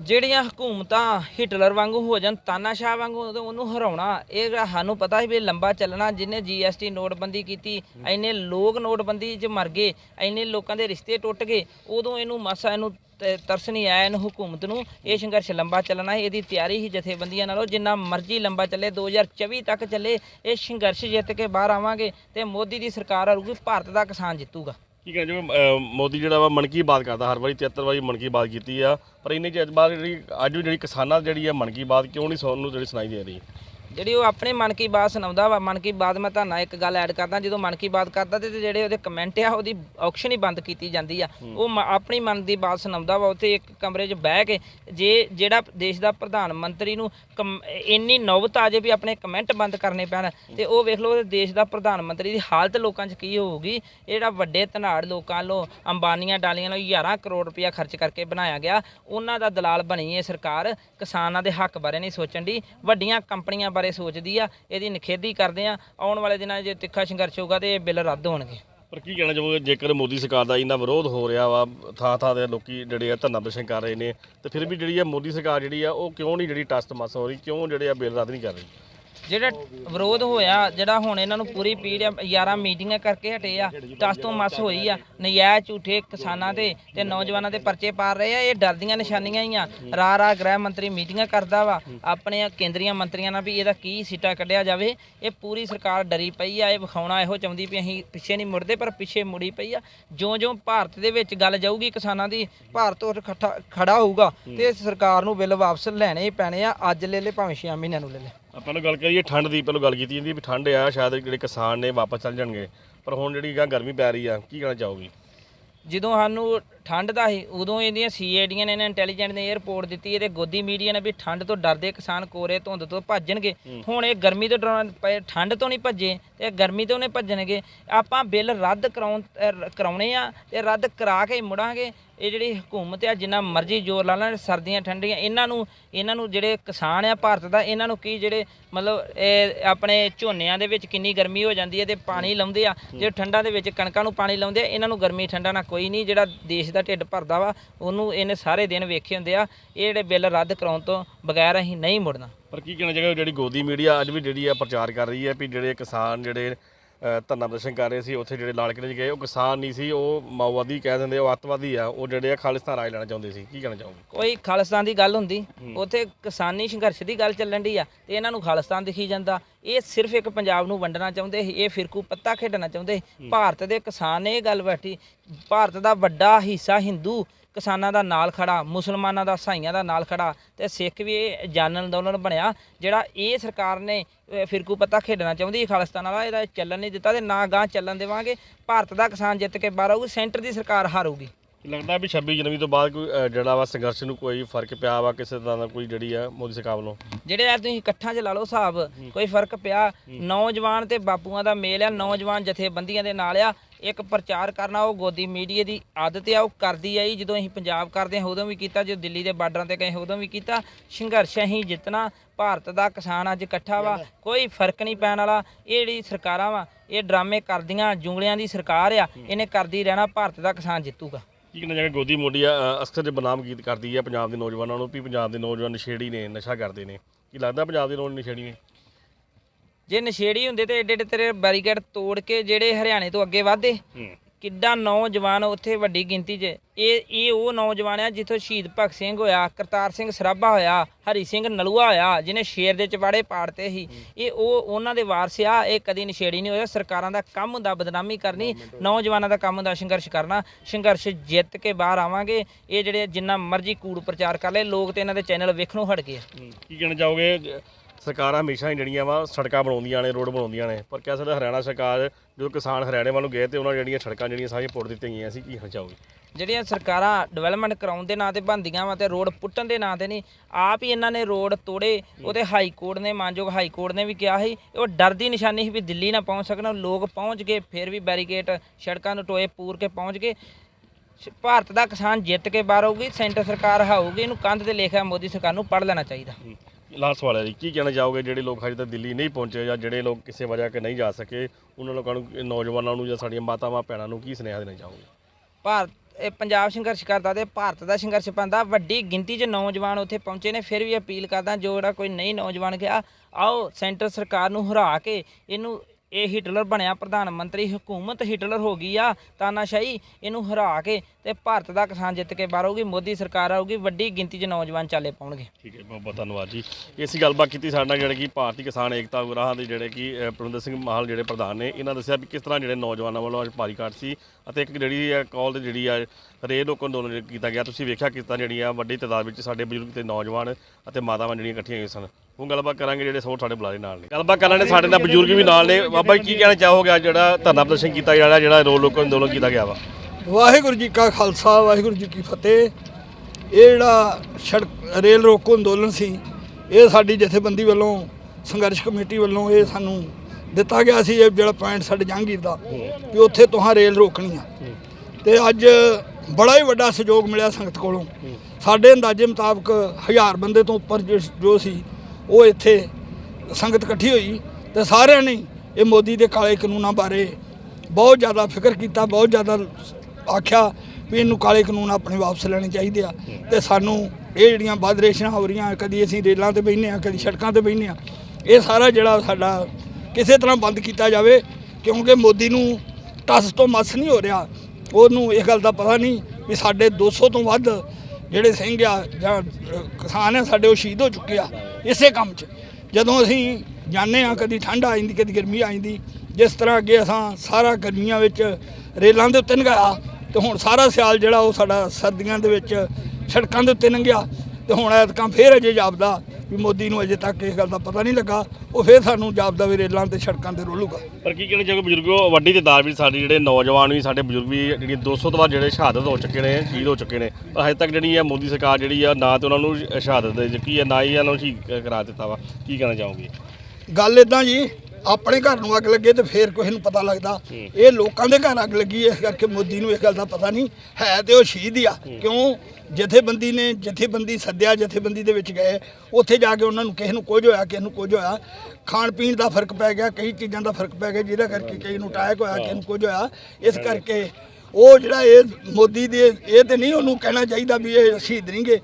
ਜਿਹੜੀਆਂ ਹਕੂਮਤਾਂ ਹਿਟਲਰ ਵਾਂਗੂ ਹੋ ਜਾਣ, ਤਾਨਾਸ਼ਾਹ ਵਾਂਗੂ ਉਦੋਂ ਉਹਨੂੰ ਹਰਾਉਣਾ, ਇਹ ਸਾਨੂੰ ਪਤਾ ਹੀ ਵੀ ਇਹ ਲੰਬਾ ਚੱਲਣਾ, ਜਿਹਨੇ ਜੀਐਸਟੀ ਨੋਟਬੰਦੀ ਕੀਤੀ, ਇੰਨੇ ਲੋਕ ਨੋਟਬੰਦੀ 'ਚ ਮਰ ਗਏ, ਇੰਨੇ ਲੋਕਾਂ ਦੇ ਰਿਸ਼ਤੇ ਟੁੱਟ ਗਏ, ਉਦੋਂ ਇਹਨੂੰ ਮਾਸਾ, ਇਹਨੂੰ ਤ- ਤਰਸ ਨਹੀਂ ਆਇਆ ਇਹਨੂੰ ਹਕੂਮਤ ਨੂੰ। ਇਹ ਸੰਘਰਸ਼ ਲੰਬਾ ਚੱਲਣਾ ਸੀ, ਇਹਦੀ ਤਿਆਰੀ ਹੀ ਜਥੇਬੰਦੀਆਂ ਨਾਲੋਂ ਜਿੰਨਾ ਮਰਜ਼ੀ ਲੰਬਾ ਚੱਲੇ 2024 ਤੱਕ ਚੱਲੇ, ਇਹ ਸੰਘਰਸ਼ ਜਿੱਤ ਕੇ ਬਾਹਰ ਆਵਾਂਗੇ ਤੇ ਮੋਦੀ ਦੀ ਸਰਕਾਰ ਆਊਗੀ, ਭਾਰਤ ਦਾ ਕਿਸਾਨ ਜਿੱਤੂਗਾ। ਕੀ ਕਹਿੰਦੇ ਜਿਵੇਂ ਮੋਦੀ ਜਿਹੜਾ ਵਾ ਮਨ ਕੀ ਬਾਤ ਕਰਦਾ, ਹਰ ਵਾਰੀ 73 ਵਾਰੀ ਮਨ ਕੀ ਬਾਤ ਕੀਤੀ ਆ, ਪਰ ਇੰਨੇ ਚਿਰ ਬਾਅਦ ਜਿਹੜੀ, ਅੱਜ ਵੀ ਜਿਹੜੀ ਕਿਸਾਨਾਂ ਦੀ ਜਿਹੜੀ ਆ ਮਨ ਕੀ ਬਾਤ, ਕਿਉਂ ਨਹੀਂ ਸੁਣਨ ਨੂੰ ਜਿਹੜੀ ਸੁਣਾਈ ਦੇ ਰਹੀ? ਜਿਹੜੀ ਉਹ ਆਪਣੇ ਮਨ ਕੀ ਬਾਤ ਸੁਣਾਉਂਦਾ ਵਾ ਮਨ ਕੀ ਬਾਤ ਮੈਂ ਤੁਹਾਨੂੰ ਇੱਕ ਗੱਲ ਐਡ ਕਰਦਾ ਜਦੋਂ ਮਨ ਕੀ ਬਾਤ ਕਰਦਾ ਤੇ ਜਿਹੜੇ ਉਹਦੇ ਕਮੈਂਟ ਆ ਉਹਦੀ ਆਕਸ਼ਨ ਹੀ ਬੰਦ ਕੀਤੀ ਜਾਂਦੀ ਆ। ਉਹ ਮ- ਆਪਣੀ ਮਨ ਦੀ ਬਾਤ ਸੁਣਾਉਂਦਾ ਵਾ ਉੱਥੇ ਇੱਕ ਕਮਰੇ 'ਚ ਬਹਿ ਕੇ ਜੇ ਜਿਹੜਾ ਦੇਸ਼ ਦਾ ਪ੍ਰਧਾਨ ਮੰਤਰੀ ਨੂੰ ਕਮ- ਇੰਨੀ ਨੌਬਤ ਆ ਜੇ ਵੀ ਆਪਣੇ ਕਮੈਂਟ ਬੰਦ ਕਰਨੇ ਪੈਣ ਤੇ ਉਹ ਵੇਖ ਲਓ ਉਹਦੇ ਦੇਸ਼ ਦਾ ਪ੍ਰਧਾਨ ਮੰਤਰੀ ਦੀ ਹਾਲਤ ਲੋਕਾਂ 'ਚ ਕੀ ਹੋਊਗੀ। ਇਹ ਜਿਹੜਾ ਵੱਡੇ ਧਨਾੜ ਲੋਕਾਂ ਵੱਲੋਂ ਅੰਬਾਨੀਆਂ ਡਾਲੀਆਂ ਨੂੰ 11 ਕਰੋੜ ਰੁਪਇਆ ਖਰਚ ਕਰਕੇ ਬਣਾਇਆ ਗਿਆ ਉਹਨਾਂ ਦਾ ਦਲਾਲ ਬਣੀ ਹੈ ਸਰਕਾਰ ਕਿਸਾਨਾਂ ਦੇ ਹੱਕ ਬਾਰੇ ਨਹੀਂ ਸੋਚਣ ਦੀ ਵੱਡੀਆਂ ਕੰਪਨੀਆਂ ਬਾਰੇ ਸੋਚਦੀ ਆ, ਇਹਦੀ ਨਿਖੇਧੀ ਕਰਦੇ ਆ, ਆਉਣ ਵਾਲੇ ਦਿਨਾਂ 'ਚ ਜੇ ਤਿੱਖਾ ਸੰਘਰਸ਼ ਹੋਊਗਾ ਤੇ ਇਹ ਬਿੱਲ ਰੱਦ ਹੋਣਗੇ। ਪਰ ਕੀ ਕਹਿਣਾ ਚਾਹੋਗੇ, ਜੇਕਰ ਮੋਦੀ ਸਰਕਾਰ ਦਾ ਇੰਨਾ ਵਿਰੋਧ ਹੋ ਰਿਹਾ ਵਾ ਥਾਂ ਥਾਂ ਦੇ ਲੋਕੀ ਜਿਹੜੇ ਆ ਧਰਨਾ ਪ੍ਰਦਰਸ਼ਨ ਕਰ ਰਹੇ ਨੇ, ਤੇ ਫਿਰ ਵੀ ਜਿਹੜੀ ਆ ਮੋਦੀ ਸਰਕਾਰ ਜਿਹੜੀ ਆ, ਉਹ ਕਿਉਂ ਨਹੀਂ ਜਿਹੜੀ ਟਸਟ ਮਸ ਹੋ ਰਹੀ, ਕਿਉਂ ਜਿਹੜੇ ਆ ਬਿੱਲ ਰੱਦ ਨਹੀਂ ਕਰ ਰਹੀ? ਜਿਹੜਾ ਵਿਰੋਧ ਹੋਇਆ, ਜਿਹੜਾ ਹੁਣ ਇਹਨਾਂ ਨੂੰ ਪੂਰੀ ਪੀੜ ਆ 11 ਮੀਟਿੰਗਾਂ ਕਰਕੇ ਹਟੇ ਆ, ਦਸ ਤੋਂ ਮਸ ਹੋਈ ਆ, ਨਜਾਇਜ਼ ਝੂਠੇ ਕਿਸਾਨਾਂ ਤੇ ਤੇ ਨੌਜਵਾਨਾਂ ਦੇ ਪਰਚੇ ਪਾਰ ਰਹੇ ਆ, ਇਹ ਡਰਦੀਆਂ ਨਿਸ਼ਾਨੀਆਂ ਹੀ ਆ। ਰਾ ਰਾ ਗ੍ਰਹਿ ਮੰਤਰੀ ਮੀਟਿੰਗਾਂ ਕਰਦਾ ਵਾ, ਆਪਣੇ ਕੇਂਦਰੀਆਂ ਮੰਤਰੀਆਂ ਨਾਲ ਵੀ ਇਹਦਾ ਕੀ ਸਿੱਟਾ ਕੱਢਿਆ ਜਾਵੇ, ਇਹ ਪੂਰੀ ਸਰਕਾਰ ਡਰੀ ਪਈ ਆ, ਇਹ ਵਿਖਾਉਣਾ ਇਹੋ ਚਾਹੁੰਦੀ ਵੀ ਅਸੀਂ ਪਿੱਛੇ ਨਹੀਂ ਮੁੜਦੇ, ਪਰ ਪਿੱਛੇ ਮੁੜੀ ਪਈ ਆ। ਜਿਉਂ-ਜਿਉਂ ਭਾਰਤ ਦੇ ਵਿੱਚ ਗੱਲ ਜਾਊਗੀ, ਕਿਸਾਨਾਂ ਦੀ ਭਾਰਤ ਉੱਠ ਖੱਠਾ- ਖੜਾ ਹੋਊਗਾ, ਤੇ ਸਰਕਾਰ ਨੂੰ ਬਿੱਲ ਵਾਪਸ ਲੈਣੇ ਹੀ ਪੈਣੇ ਆ, ਅੱਜ ਲੈ ਲੈ, ਭਾਵੇਂ 6 ਮਹੀਨਿਆਂ ਨੂੰ ਲੈ ਲੈ। ਆਪਾਂ ਨੂੰ ਗੱਲ ਕਰੀਏ ਠੰਡ ਦੀ ਪਹਿਲਾਂ ਗੱਲ ਕੀਤੀ ਜਾਂਦੀ ਵੀ ਠੰਡ ਆ ਸ਼ਾਇਦ ਜਿਹੜੇ ਕਿਸਾਨ ਨੇ ਵਾਪਸ ਚੱਲ ਜਾਣਗੇ। ਪਰ ਹੁਣ ਜਿਹੜੀ ਗਾ ਗਰਮੀ ਪੈ ਰਹੀ ਆ ਕੀ ਕਹਿਣਾ ਚਾਹੋਗੇ? ਜਦੋਂ ਸਾਨੂੰ ਠੰਡ ਦਾ ਸੀ ਉਦੋਂ ਇਹਦੀਆਂ ਸੀਏਡੀਆਂ ਨੇ ਇੰਟੈਲੀਜੈਂਟ ਨੇ 에ਅਰਪੋਰਟ ਦਿੱਤੀ ਇਹਦੇ ਗੋਦੀ ਮੀਡੀਆ ਨੇ ਵੀ ਠੰਡ ਤੋਂ ਡਰਦੇ ਕਿਸਾਨ ਕੋਰੇ ਧੁੰਦ ਤੋਂ ਭੱਜਣਗੇ। ਹੁਣ ਇਹ ਗਰਮੀ ਤੋਂ ਡਰਾਉਣ ਠੰਡ ਤੋਂ ਨਹੀਂ ਭੱਜੇ ਤੇ ਗਰਮੀ ਤੋਂ ਨੇ ਭੱਜਣਗੇ। ਆਪਾਂ ਬਿੱਲ ਰੱਦ ਕਰਾਉਣ ਕਰਾਉਣੇ ਆ ਤੇ ਰੱਦ ਕਰਾ ਕੇ ਮੁੜਾਂਗੇ। ਇਹ ਜਿਹੜੀ ਹਕੂਮਤ ਆ, ਜਿੰਨਾ ਮਰਜ਼ੀ ਜ਼ੋਰ ਲਾ ਲੈਣ, ਸਰਦੀਆਂ ਠੰਡੀਆਂ, ਇਹਨਾਂ ਨੂੰ ਇਹਨਾਂ ਨੂੰ ਜਿਹੜੇ ਕਿਸਾਨ ਆ ਭਾਰਤ ਦਾ, ਇਹਨਾਂ ਨੂੰ ਕੀ ਜਿਹੜੇ ਮਤਲਬ ਇਹ ਆਪਣੇ ਝੋਨਿਆਂ ਦੇ ਵਿੱਚ ਕਿੰਨੀ ਗਰਮੀ ਹੋ ਜਾਂਦੀ ਹੈ ਤੇ ਪਾਣੀ ਲਾਉਂਦੇ ਆ, ਜੇ ਠੰਡਾਂ ਦੇ ਵਿੱਚ ਕਣਕਾਂ ਨੂੰ ਪਾਣੀ ਲਾਉਂਦੇ ਆ, ਇਹਨਾਂ ਨੂੰ ਗਰਮੀ ਠੰਡਾ ਨਾਲ ਕੋਈ ਨਹੀਂ, ਜਿਹੜਾ ਦੇਸ਼ ਦਾ ਢਿੱਡ ਭਰਦਾ ਵਾ, ਉਹਨੂੰ ਇਹਨੇ ਸਾਰੇ ਦਿਨ ਵੇਖੇ ਹੁੰਦੇ ਆ, ਇਹ ਜਿਹੜੇ ਬਿੱਲ ਰੱਦ ਕਰਾਉਣ ਤੋਂ ਬਗੈਰ ਅਸੀਂ ਨਹੀਂ ਮੁੜਨਾ। ਪਰ ਕੀ ਕਹਿਣਾ ਚਾਹੀਦਾ ਜਿਹੜੀ ਗੋਦੀ ਮੀਡੀਆ ਅੱਜ ਵੀ ਜਿਹੜੀ ਆ ਪ੍ਰਚਾਰ ਕਰ ਰਹੀ ਹੈ ਵੀ ਜਿਹੜੇ ਕਿਸਾਨ, ਜਿਹੜੇ ਧਰਨਾ ਪ੍ਰਦਰਸ਼ਨ ਕਰ ਰਹੇ ਸੀ ਉੱਥੇ ਜਿਹੜੇ ਲਾਲ ਕਿਲੇ 'ਚ ਗਏ ਉਹ ਕਿਸਾਨ ਨਹੀਂ ਸੀ ਉਹ ਮਾਓਵਾਦੀ ਕਹਿ ਦਿੰਦੇ ਉਹ ਅੱਤਵਾਦੀ ਆ ਉਹ ਜਿਹੜੇ ਆ ਖਾਲਿਸਤਾਨ ਰਾਜ ਲੈਣਾ ਚਾਹੁੰਦੇ ਸੀ ਕੀ ਕਹਿਣਾ ਚਾਹੋਗੇ? ਕੋਈ ਖਾਲਿਸਤਾਨ ਦੀ ਗੱਲ ਹੁੰਦੀ ਉੱਥੇ ਕਿਸਾਨੀ ਸੰਘਰਸ਼ ਦੀ ਗੱਲ ਚੱਲਣ ਦੀ ਆ ਤੇ ਇਹਨਾਂ ਨੂੰ ਖਾਲਿਸਤਾਨ ਦਿਖੀ ਜਾਂਦਾ। ਇਹ ਸਿਰਫ ਇੱਕ ਪੰਜਾਬ ਨੂੰ ਵੰਡਣਾ ਚਾਹੁੰਦੇ ਸੀ ਇਹ ਫਿਰਕੂ ਪੱਤਾ ਖੇਡਣਾ ਚਾਹੁੰਦੇ ਭਾਰਤ ਦੇ ਕਿਸਾਨ ਨੇ ਇਹ ਗੱਲ ਬੈਠੀ ਭਾਰਤ ਦਾ ਵੱਡਾ ਹਿੱਸਾ ਹਿੰਦੂ ਕਿਸਾਨਾਂ ਦਾ ਨਾਲ ਖੜਾ, ਮੁਸਲਮਾਨਾਂ ਦਾ ਸਾਈਆਂ ਦਾ ਨਾਲ ਖੜਾ ਤੇ ਸਿੱਖ ਵੀ ਇਹ ਜਨ ਅੰਦੋਲਨ ਬਣਿਆ, ਜਿਹੜਾ ਇਹ ਸਰਕਾਰ ਨੇ ਫਿਰਕੂ ਪੱਤਾ ਖੇਡਣਾ ਚਾਹੁੰਦੀ ਸੀ ਖਾਲਿਸਤਾਨ ਵਾਲਾ, ਇਹਦਾ ਚੱਲਣ ਨਹੀਂ ਦਿੱਤਾ ਤੇ ਨਾ ਗਾਂ ਚੱਲਣ ਦੇਵਾਂਗੇ। ਭਾਰਤ ਦਾ ਕਿਸਾਨ ਜਿੱਤ ਕੇ ਬਾਹਰ ਆਊਗੀ, ਸੈਂਟਰ ਦੀ ਸਰਕਾਰ ਹਾਰੂਗੀ। ਲੱਗਦਾ ਵੀ 26 ਜਨਵਰੀ ਤੋਂ ਬਾਅਦ ਕੋਈ ਅ, ਜਿਹੜਾ ਵਾ ਸੰਘਰਸ਼ ਨੂੰ ਕੋਈ ਫ਼ਰਕ ਪਿਆ ਵਾ ਕਿਸੇ ਤਰ੍ਹਾਂ ਦਾ ਕੋਈ ਜਿਹੜੀ ਆ ਮੋਦੀ ਸਰਕਾਰ ਵੱਲੋਂ? ਜਿਹੜੇ ਯਾਰ ਤੁਸੀਂ ਇਕੱਠਾਂ 'ਚ ਲਾ ਲਓ ਹਿਸਾਬ ਕੋਈ ਫ਼ਰਕ ਪਿਆ। ਨੌਜਵਾਨ ਤੇ ਬਾਪੂਆਂ ਦਾ ਮੇਲ ਆ ਨੌਜਵਾਨ ਜਥੇਬੰਦੀਆਂ ਦੇ ਨਾਲ ਆ। ਇੱਕ ਪ੍ਰਚਾਰ ਕਰਨਾ ਉਹ ਗੋਦੀ ਮੀਡੀਆ ਦੀ ਆਦਤ ਆ ਉਹ ਕਰਦੀ ਆਈ ਜਦੋਂ ਅਸੀਂ ਪੰਜਾਬ ਕਰਦੇ ਹਾਂ ਉਦੋਂ ਵੀ ਕੀਤਾ। ਜਦੋਂ ਦਿੱਲੀ ਦੇ ਬਾਰਡਰਾਂ ਤੇ ਗਏ ਉਦੋਂ ਵੀ ਕੀਤਾ। ਸੰਘਰਸ਼ ਅਸੀਂ ਜਿੱਤਣਾ ਭਾਰਤ ਦਾ ਕਿਸਾਨ ਅੱਜ ਇਕੱਠਾ ਵਾ। ਕੋਈ ਫ਼ਰਕ ਨਹੀਂ ਪੈਣ ਵਾਲਾ। ਇਹ ਜਿਹੜੀ ਸਰਕਾਰਾਂ ਵਾ ਇਹ ਡਰਾਮੇ ਕਰਦੀਆਂ ਜੁੰਗਲਿਆਂ ਦੀ ਸਰਕਾਰ ਆ। ਇਹਨੇ ਕਰਦੀ ਰਹਿਣਾ ਭਾਰਤ ਦਾ ਕਿਸਾਨ ਜਿੱਤੂਗਾ। ਕੀ ਕਹਿਣਾ ਚਾਹੋਗੇ ਗੋਦੀ ਮੋਡੀਆ ਅਕਸਰ ਜੇ ਬਨਾਮ ਗੀਤ ਕਰਦੀ ਆ ਪੰਜਾਬ ਦੇ ਨੌਜਵਾਨਾਂ ਨੂੰ ਵੀ ਪੰਜਾਬ ਦੇ ਨੌਜਵਾਨ ਨਸ਼ੇੜੀ ਨੇ ਨਸ਼ਾ ਕਰਦੇ ਨੇ। ਕੀ ਲੱਗਦਾ ਪੰਜਾਬ ਦੇ ਨੌਜਵਾਨ ਨਸ਼ੇੜੀ ਨੇ? ਜੇ ਨਸ਼ੇੜੀ ਹੁੰਦੇ ਤੇ ਏਡੇ ਏਡੇ ਤੇਰੇ ਬੈਰੀਕੇਡ ਤੋੜ ਕੇ ਜਿਹੜੇ ਹਰਿਆਣੇ ਤੋਂ ਅੱਗੇ ਵਧਦੇ ਹੂੰ। ਕਿੱਡਾ ਨੌਜਵਾਨ ਉੱਥੇ ਵੱਡੀ ਗਿਣਤੀ 'ਚ। ਇਹ ਇਹ ਉਹ ਨੌਜਵਾਨ ਆ ਜਿੱਥੋਂ ਸ਼ਹੀਦ ਭਗਤ ਸਿੰਘ ਹੋਇਆ, ਕਰਤਾਰ ਸਿੰਘ ਸਰਾਭਾ ਹੋਇਆ, ਹਰੀ ਸਿੰਘ ਨਲੂਆ ਹੋਇਆ, ਜਿਹਨੇ ਸ਼ੇਰ ਦੇ ਚਵਾੜੇ ਪਾੜਤੇ ਸੀ। ਇਹ ਉਹ, ਉਹਨਾਂ ਦੇ ਵਾਰਸ ਆ। ਇਹ ਕਦੀ ਨਸ਼ੇੜੀ ਨਹੀਂ ਹੋਇਆ। ਸਰਕਾਰਾਂ ਦਾ ਕੰਮ ਹੁੰਦਾ, ਬਦਨਾਮੀ ਕਰਨੀ, ਨੌਜਵਾਨਾਂ ਦਾ ਕੰਮ ਹੁੰਦਾ, ਸੰਘਰਸ਼ ਕਰਨਾ। ਸੰਘਰਸ਼ ਜਿੱਤ ਕੇ ਬਾਹਰ ਆਵਾਂਗੇ। ਇਹ ਜਿਹੜੇ ਜਿੰਨਾ ਮਰਜ਼ੀ ਕੂੜ ਪ੍ਰਚਾਰ ਕਰ ਲੈ ਲੋਕ ਤੇ ਇਹਨਾਂ ਦੇ ਚੈਨਲ ਵੇਖਣੋਂ ਹਟ ਗਏ ਆ। ਕੀ ਕਹਿਣਾ ਚਾਹੋਗੇ? ਸਰਕਾਰਾਂ ਹਮੇਸ਼ਾ ਹੀ ਜਿਹੜੀਆਂ ਵਾ ਸੜਕਾਂ ਬਣਾਉਂਦੀਆਂ ਨੇ ਰੋਡ ਬਣਾਉਂਦੀਆਂ ਨੇ। ਪਰ ਕਹਿ ਸਕਦੇ ਹਰਿਆਣਾ ਸਰਕਾਰ ਜਦੋਂ ਕਿਸਾਨ ਹਰਿਆਣੇ ਵੱਲੋਂ ਗਏ ਤੇ ਉਹਨਾਂ ਜਿਹੜੀਆਂ ਸੜਕਾਂ ਜਿਹੜੀਆਂ ਸਾਰੀਆਂ ਪੁੱਟ ਦਿੱਤੀਆਂ ਗਈਆਂ ਸੀ ਕੀ ਕਹਿਣਾ ਚਾਹੋਗੇ ਜਿਹੜੀਆਂ ਸਰਕਾਰਾਂ ਡਿਵੈਲਪਮੈਂਟ ਕਰਾਉਣ ਦੇ ਨਾਂ ਤੇ ਬੰਦੀਆਂ ਵਾ ਤੇ ਰੋਡ ਪੁੱਟਣ ਦੇ ਨਾਂ ਤੇ ਨਹੀਂ ਆਪ ਹੀ ਇਹਨਾਂ ਨੇ ਰੋਡ ਤੋੜੇ ਉਹਦੇ ਹਾਈ ਕੋਰਟ ਨੇ ਮਾਨਯੋਗ ਹਾਈ ਕੋਰਟ ਨੇ ਵੀ ਕਿਹਾ ਸੀ ਉਹ ਡਰ ਦੀ ਨਿਸ਼ਾਨੀ ਸੀ ਵੀ ਦਿੱਲੀ ਨਾ ਪਹੁੰਚ ਸਕਣ ਲੋਕ ਪਹੁੰਚ ਗਏ ਫਿਰ ਵੀ ਬੈਰੀਕੇਡ ਸੜਕਾਂ ਨੂੰ ਟੋਏ ਪੂਰ ਕੇ ਪਹੁੰਚ ਗਏ। ਭਾਰਤ ਦਾ ਕਿਸਾਨ ਜਿੱਤ ਕੇ ਬਾਹਰ ਆਊਗੀ ਸੈਂਟਰ ਸਰਕਾਰ ਹਾਊਗੀ ਇਹਨੂੰ ਕੰਧ ਤੇ ਲਿਖਿਆ ਮੋਦੀ ਸਰਕਾਰ ਨੂੰ ਪੜ੍ਹ ਲੈਣਾ ਚਾਹੀਦਾ। ਲਾਸਟ ਸਵਾਲ ਹੈ ਜੀ ਕੀ ਕਹਿਣਾ ਚਾਹੋਗੇ ਜਿਹੜੇ ਲੋਕ ਹਜੇ ਤੱਕ ਦਿੱਲੀ ਨਹੀਂ ਪਹੁੰਚੇ ਜਾਂ ਜਿਹੜੇ ਲੋਕ ਕਿਸੇ ਵਜ੍ਹਾ ਕੇ ਨਹੀਂ ਜਾ ਸਕੇ, ਉਹਨਾਂ ਲੋਕਾਂ ਨੂੰ ਨੌਜਵਾਨਾਂ ਨੂੰ ਜਾਂ ਸਾਡੀਆਂ ਮਾਤਾਵਾਂ, ਭੈਣਾਂ ਨੂੰ ਕੀ ਸੁਨੇਹਾ ਦੇਣਾ ਚਾਹੋਗੇ? ਭਾਰਤ, ਇਹ ਪੰਜਾਬ ਸੰਘਰਸ਼ ਕਰਦਾ ਤੇ ਭਾਰਤ ਦਾ ਸੰਘਰਸ਼ ਪਾਉਂਦਾ ਵੱਡੀ ਗਿਣਤੀ 'ਚ ਨੌਜਵਾਨ ਉੱਥੇ ਪਹੁੰਚੇ ਨੇ, ਫਿਰ ਵੀ ਅਪੀਲ ਕਰਦਾ ਜੋ ਜਿਹੜਾ ਕੋਈ ਨਹੀਂ ਨੌਜਵਾਨ ਗਿਆ, ਆਓ ਸੈਂਟਰ ਸਰਕਾਰ ਨੂੰ ਹਰਾ ਕੇ ਇਹਨੂੰ, ਇਹ ਹਿਟਲਰ ਬਣਿਆ। ਪ੍ਰਧਾਨ ਮੰਤਰੀ ਹਕੂਮਤ ਹਿਟਲਰ ਹੋ ਗਈ ਆ, ਤਾਨਾਸ਼ਾਹੀ, ਇਹਨੂੰ ਹਰਾ ਕੇ ਤੇ ਭਾਰਤ ਦਾ ਕਿਸਾਨ ਜਿੱਤ ਕੇ ਬਾਹਰ ਆਊਗੀ ਮੋਦੀ ਸਰਕਾਰ ਆਊਗੀ ਵੱਡੀ ਗਿਣਤੀ 'ਚ ਨੌਜਵਾਨ ਚਾਲੇ ਪਾਉਣਗੇ। ਠੀਕ ਹੈ ਬਹੁਤ ਬਹੁਤ ਧੰਨਵਾਦ ਜੀ। ਇਸੀ ਗੱਲਬਾਤ ਕੀਤੀ ਸਾਡੇ ਨਾਲ ਜਿਹੜੇ ਕਿ ਭਾਰਤੀ ਕਿਸਾਨ ਏਕਤਾ ਉਗਰਾਹਾਂ ਦੇ ਜਿਹੜੇ ਕਿ ਅ, ਸਿੰਘ ਮਾਹਲ ਜਿਹੜੇ ਪ੍ਰਧਾਨ ਨੇ ਇਹਨਾਂ ਦੱਸਿਆ ਵੀ ਕਿਸ ਤਰ੍ਹਾਂ ਜਿਹੜੇ ਨੌਜਵਾਨਾਂ ਵੱਲੋਂ ਅੱਜ ਭਾਰੀ ਘਾਟ ਸੀ ਅਤੇ ਇੱਕ ਜਿਹੜੀ ਹੈ ਕਾਲ ਤੇ ਜਿਹੜੀ ਆ ਰੇ ਲੋਕ ਅੰਦੋਲਨ ਕੀਤਾ ਗਿਆ ਤੁਸੀਂ ਵੇਖਿਆ ਕਿਸ ਤਰ੍ਹਾਂ ਜਿਹੜੀਆਂ ਵੱਡੀ ਤਾਦਾਦ ਵਿੱਚ ਸਾਡੇ ਬਜ਼ੁਰਗ ਤੇ ਨੌਜਵਾਨ ਅਤੇ ਮਾਤਾਵਾਂ ਜਿਹੜੀਆਂ ਇਕੱਠੀਆਂ ਹੋਈਆਂ ਸਨ। ਹੁਣ ਗੱਲਬਾਤ ਕਰਾਂਗੇ ਜਿਹੜੇ ਸੋਰ ਸਾਡੇ ਬੁਲਾਰੇ ਨਾਲ ਨੇ। ਗੱਲਬਾਤ ਕਰਾਂਗੇ ਸਾਡੇ ਨਾਲ ਬਜ਼ੁਰਗ ਵੀ ਨਾਲ ਨੇ। ਬਾਬਾ ਜੀ ਕੀ ਕਹਿਣਾ ਚਾਹੋਗੇ ਜਿਹੜਾ ਧਰਨਾ ਪ੍ਰਦਰਸ਼ਨ ਕੀਤਾ ਜਾ ਰਿਹਾ ਜਿਹੜਾ ਰੋਲ ਲੋਕ ਅੰਦੋਲਨ ਕੀਤਾ ਗਿਆ ਵਾ? ਵਾਹਿਗੁਰੂ ਜੀ ਕਾ ਖਾਲਸਾ, ਵਾਹਿਗੁਰੂ ਜੀ ਕੀ ਫਤਿਹ। ਇਹ ਜਿਹੜਾ ਸੜਕ, ਰੇਲ ਰੋਕੋ ਅੰਦੋਲਨ ਸੀ, ਇਹ ਸਾਡੀ ਜਥੇਬੰਦੀ ਵੱਲੋਂ, ਸੰਘਰਸ਼ ਕਮੇਟੀ ਵੱਲੋਂ ਇਹ ਸਾਨੂੰ ਦਿੱਤਾ ਗਿਆ ਸੀ, ਇਹ ਜਿਹੜਾ ਪੁਆਇੰਟ ਸਾਡੇ ਜਹਾਂਗੀਰ ਦਾ, ਵੀ ਉੱਥੇ ਤੁਹਾਂ ਰੇਲ ਰੋਕਣੀ ਆ। ਤੇ ਅੱਜ ਬੜਾ ਹੀ ਵੱਡਾ ਸਹਿਯੋਗ ਮਿਲਿਆ ਸੰਗਤ ਕੋਲੋਂ। ਸਾਡੇ ਅੰਦਾਜ਼ੇ ਮੁਤਾਬਕ ਹਜ਼ਾਰ ਬੰਦੇ ਤੋਂ ਉੱਪਰ ਜਿਸ- ਜੋ ਸੀ, ਉਹ ਇੱਥੇ ਸੰਗਤ ਇਕੱਠੀ ਹੋਈ। ਤੇ ਸਾਰਿਆਂ ਨੇ ਇਹ ਮੋਦੀ ਦੇ ਕਾਲੇ ਕਾਨੂੰਨਾਂ ਬਾਰੇ ਬਹੁਤ ਜ਼ਿਆਦਾ ਫਿਕਰ ਕੀਤਾ, ਬਹੁਤ ਜ਼ਿਆਦਾ ਆਖਿਆ ਵੀ ਇਹਨੂੰ ਕਾਲੇ ਕਾਨੂੰਨ ਆਪਣੇ ਵਾਪਸ ਲੈਣੇ ਚਾਹੀਦੇ ਆ। ਤੇ ਸਾਨੂੰ ਇਹ ਜਿਹੜੀਆਂ ਵੱਧ ਰੇਸ਼ਾਂ ਹੋ ਰਹੀਆਂ, ਕਦੀ ਅਸੀਂ ਰੇਲਾਂ ਤੇ ਬਹਿੰਦੇ ਆ, ਕਦੀ ਸੜਕਾਂ ਤੇ ਬਹਿੰਦੇ ਆ, ਇਹ ਸਾਰਾ ਜਿਹੜਾ ਸਾਡਾ ਕਿਸੇ ਤਰ੍ਹਾਂ ਬੰਦ ਕੀਤਾ ਜਾਵੇ, ਕਿਉਂਕਿ ਮੋਦੀ ਨੂੰ ਟਸ ਤੋਂ ਮਸ ਨਹੀਂ ਹੋ ਰਿਹਾ। ਉਹਨੂੰ ਇਹ ਗੱਲ ਦਾ ਪਤਾ ਨਹੀਂ ਵੀ ਸਾਡੇ 200 ਤੋਂ ਵੱਧ ਜਿਹੜੇ ਸਿੰਘ ਆ ਜਾਂ ਕਿਸਾਨ ਆ, ਸਾਡੇ ਉਹ ਸ਼ਹੀਦ ਹੋ ਚੁੱਕੇ ਆ ਇਸੇ ਕੰਮ 'ਚ। ਜਦੋਂ ਅਸੀਂ ਜਾਂਦੇ ਆ, ਕਦੀ ਠੰਡ ਆ ਜਾਂਦੀ, ਕਦੀ ਗਰਮੀ ਆ ਜਾਂਦੀ, ਜਿਸ ਤਰ੍ਹਾਂ ਅੱਗੇ ਅਸਾਂ ਸਾਰਾ ਗਰਮੀਆਂ ਵਿੱਚ ਰੇਲਾਂ ਦੇ ਉੱਤੇ ਲੰਘਾਇਆ ਤੇ ਹੁਣ ਸਾਰਾ ਸਿਆਲ ਜਿਹੜਾ ਉਹ ਸਾਡਾ ਸਰਦੀਆਂ ਦੇ ਵਿੱਚ ਸੜਕਾਂ ਦੇ ਉੱਤੇ ਲੰਘਿਆ ਤੇ ਹੁਣ ਐਤਕਾਂ ਫੇਰ ਅਜੇ ਜਾਪਦਾ ਵੀ ਮੋਦੀ ਨੂੰ ਅਜੇ ਤੱਕ ਇਸ ਗੱਲ ਦਾ ਪਤਾ ਨਹੀਂ ਲੱਗਾ ਉਹ ਫੇਰ ਸਾਨੂੰ ਜਾਪਦਾ ਵੀ ਰੇਲਾਂ ਤੇ ਸੜਕਾਂ ਤੇ ਰੋਲੂਗਾ। ਪਰ ਕੀ ਕਹਿਣਾ ਚਾਹੋਗੇ ਬਜ਼ੁਰਗੋ ਵੱਡੀ ਤਾਦਾਦ ਵਿੱਚ ਸਾਡੇ ਜਿਹੜੇ ਨੌਜਵਾਨ ਵੀ ਸਾਡੇ ਬਜ਼ੁਰਗ ਵੀ ਜਿਹੜੀਆਂ 200 ਤੋਂ ਵੱਧ ਜਿਹੜੇ ਸ਼ਹਾਦਤ ਹੋ ਚੁੱਕੇ ਨੇ ਸ਼ਹੀਦ ਹੋ ਚੁੱਕੇ ਨੇ ਪਰ ਹਜੇ ਤੱਕ ਜਿਹੜੀ ਹੈ ਮੋਦੀ ਸਰਕਾਰ ਜਿਹੜੀ ਆ ਨਾ ਤੇ ਉਹਨਾਂ ਨੂੰ ਸ਼ਹਾਦਤ ਦੇ ਚੁੱਕੀ ਹੈ ਨਾ ਹੀ ਉਹਨਾਂ ਨੂੰ ਸ਼ਹੀਦ ਕਰਾ ਦਿੱਤਾ ਵਾ। ਕੀ ਕਹਿਣਾ ਚਾਹੋਗੇ? ਗੱਲ ਇਦਾਂ ਜੀ ਆਪਣੇ ਘਰ ਨੂੰ ਅੱਗ ਲੱਗੇ ਤੇ ਫੇਰ ਕਿਸੇ ਨੂੰ ਪਤਾ ਲੱਗਦਾ। ਇਹ ਲੋਕਾਂ ਦੇ ਘਰ ਅੱਗ ਲੱਗੀ ਇਸ ਕਰਕੇ ਮੋਦੀ ਨੂੰ ਇਸ ਗੱਲ ਦਾ ਪਤਾ ਨਹੀਂ। ਹੈ ਤੇ ਉਹ ਸ਼ਹੀਦ ਹੀ ਆ। ਕਿਉਂ? ਜਥੇਬੰਦੀ ਨੇ ਜਥੇਬੰਦੀ ਸੱਦਿਆ ਜਥੇਬੰਦੀ ਦੇ ਵਿੱਚ ਗਏ। ਉੱਥੇ ਜਾ ਕੇ ਉਹਨਾਂ ਨੂੰ ਕਿਸੇ ਨੂੰ ਕੁਝ ਹੋਇਆ ਕਿਸੇ ਨੂੰ ਕੁਝ ਹੋਇਆ। ਖਾਣ ਪੀਣ ਦਾ ਫ਼ਰਕ ਪੈ ਗਿਆ ਕਈ ਚੀਜ਼ਾਂ ਦਾ ਫ਼ਰਕ ਪੈ ਗਿਆ ਜਿਹਦਾ ਕਰਕੇ ਕਈ ਨੂੰ ਅਟੈਕ ਹੋਇਆ ਕਿਸੇ ਨੂੰ ਕੁਝ ਹੋਇਆ। ਇਸ ਕਰਕੇ ਉਹ ਜਿਹੜਾ ਇਹ ਮੋਦੀ ਦੇ ਇਹ ਤੇ ਨਹੀਂ ਉਹਨੂੰ ਕਹਿਣਾ ਚਾਹੀਦਾ ਵੀ ਇਹ ਸ਼ਹੀਦ ਨਹੀਂਗੇ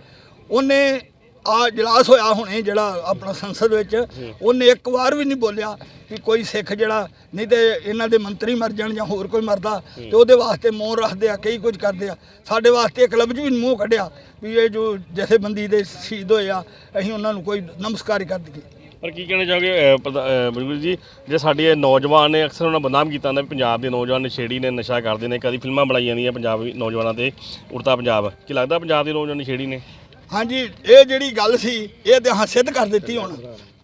ਉਹਨੇ ਆ ਜਲਾਸ ਹੋਇਆ ਹੁਣੇ ਜਿਹੜਾ ਆਪਣਾ ਸੰਸਦ ਵਿੱਚ ਉਹਨੇ ਇੱਕ ਵਾਰ ਵੀ ਨਹੀਂ ਬੋਲਿਆ ਕਿ ਕੋਈ ਸਿੱਖ ਜਿਹੜਾ ਨਹੀਂ ਤੇ ਇਹਨਾਂ ਦੇ ਮੰਤਰੀ ਮਰ ਜਾਣ ਜਾਂ ਹੋਰ ਕੋਈ ਮਰਦਾ ਤੇ ਉਹਦੇ ਵਾਸਤੇ ਮੌਨ ਰੱਖਦੇ ਆ ਕਈ ਕੁਝ ਕਰਦੇ ਆ। ਸਾਡੇ ਵਾਸਤੇ ਇੱਕ ਲਫ਼ਜ਼ ਵੀ ਨੀ ਮੂੰਹ ਕੱਢਿਆ ਵੀ ਇਹ ਜੋ ਜਥੇਬੰਦੀ ਦੇ ਸ਼ਹੀਦ ਹੋਏ ਆ ਅਸੀਂ ਉਹਨਾਂ ਨੂੰ ਕੋਈ ਨਮਸਕਾਰ ਹੀ ਕਰ ਦਈਏ। ਪਰ ਕੀ ਕਹਿਣਾ ਚਾਹੋਗੇ ਬਜ਼ੁਰਗ ਜੀ ਜੇ ਸਾਡੇ ਇਹ ਨੌਜਵਾਨ ਨੇ ਅਕਸਰ ਉਹਨਾਂ ਬਦਨਾਮ ਕੀਤਾ ਵੀ ਪੰਜਾਬ ਦੇ ਨੌਜਵਾਨ ਨਸ਼ੇੜੀ ਨੇ ਨਸ਼ਾ ਕਰਦੇ ਨੇ ਕਦੀ ਫਿਲਮਾਂ ਬਣਾਈ ਜਾਂਦੀਆਂ ਪੰਜਾਬੀ ਨੌਜਵਾਨਾਂ ਤੇ ਉੜਤਾ ਪੰਜਾਬ। ਕੀ ਲੱਗਦਾ ਪੰਜਾਬ ਦੇ ਨੌਜਵਾਨ ਨਸ਼ੇੜੀ ਨੇ? ਹਾਂਜੀ ਇਹ ਜਿਹੜੀ ਗੱਲ ਸੀ ਇਹ ਤਾਂ ਹਾਂ ਸਿੱਧ ਕਰ ਦਿੱਤੀ ਹੁਣ।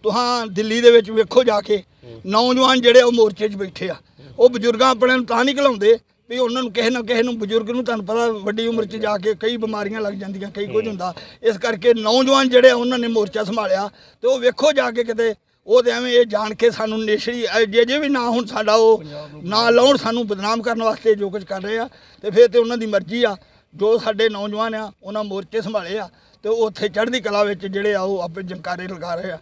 ਤੁਹਾਂ ਦਿੱਲੀ ਦੇ ਵਿੱਚ ਵੇਖੋ ਜਾ ਕੇ ਨੌਜਵਾਨ ਜਿਹੜੇ ਉਹ ਮੋਰਚੇ 'ਚ ਬੈਠੇ ਆ। ਉਹ ਬਜ਼ੁਰਗਾਂ ਆਪਣੇ ਨੂੰ ਤਾਂ ਨਹੀਂ ਘਲਾਉਂਦੇ ਵੀ ਉਹਨਾਂ ਨੂੰ ਕਿਸੇ ਨਾ ਕਿਸੇ ਨੂੰ ਬਜ਼ੁਰਗ ਨੂੰ ਤੁਹਾਨੂੰ ਪਤਾ ਵੱਡੀ ਉਮਰ 'ਚ ਜਾ ਕੇ ਕਈ ਬਿਮਾਰੀਆਂ ਲੱਗ ਜਾਂਦੀਆਂ ਕਈ ਕੁਝ ਹੁੰਦਾ। ਇਸ ਕਰਕੇ ਨੌਜਵਾਨ ਜਿਹੜੇ ਆ, ਉਹਨਾਂ ਨੇ ਮੋਰਚਾ ਸੰਭਾਲਿਆ ਤੇ ਉਹ ਵੇਖੋ ਜਾ ਕੇ ਕਿਤੇ ਉਹ ਤੇ ਐਵੇਂ ਇਹ ਜਾਣ ਕੇ ਸਾਨੂੰ ਨੇਸ਼ੜੀ ਜੇ ਜੇ ਵੀ ਨਾ ਹੁਣ ਸਾਡਾ ਉਹ ਨਾ ਲਾਉਣ ਸਾਨੂੰ ਬਦਨਾਮ ਕਰਨ ਵਾਸਤੇ ਜੋ ਕੁਝ ਕਰ ਰਹੇ ਆ ਤੇ ਫਿਰ ਤੇ ਉਹਨਾਂ ਦੀ ਮਰਜ਼ੀ ਆ। ਜੋ ਸਾਡੇ ਨੌਜਵਾਨ ਆ ਉਹਨਾਂ ਮੋਰਚੇ ਸੰਭਾਲੇ ਆ। ਤੇ ਉਹ ਉੱਥੇ ਚੜ੍ਹਦੀ ਕਲਾ ਵਿੱਚ ਜਿਹੜੇ ਆ ਉਹ ਆਪੇ ਜੰਕਾਰੇ ਲਗਾ ਰਹੇ ਆ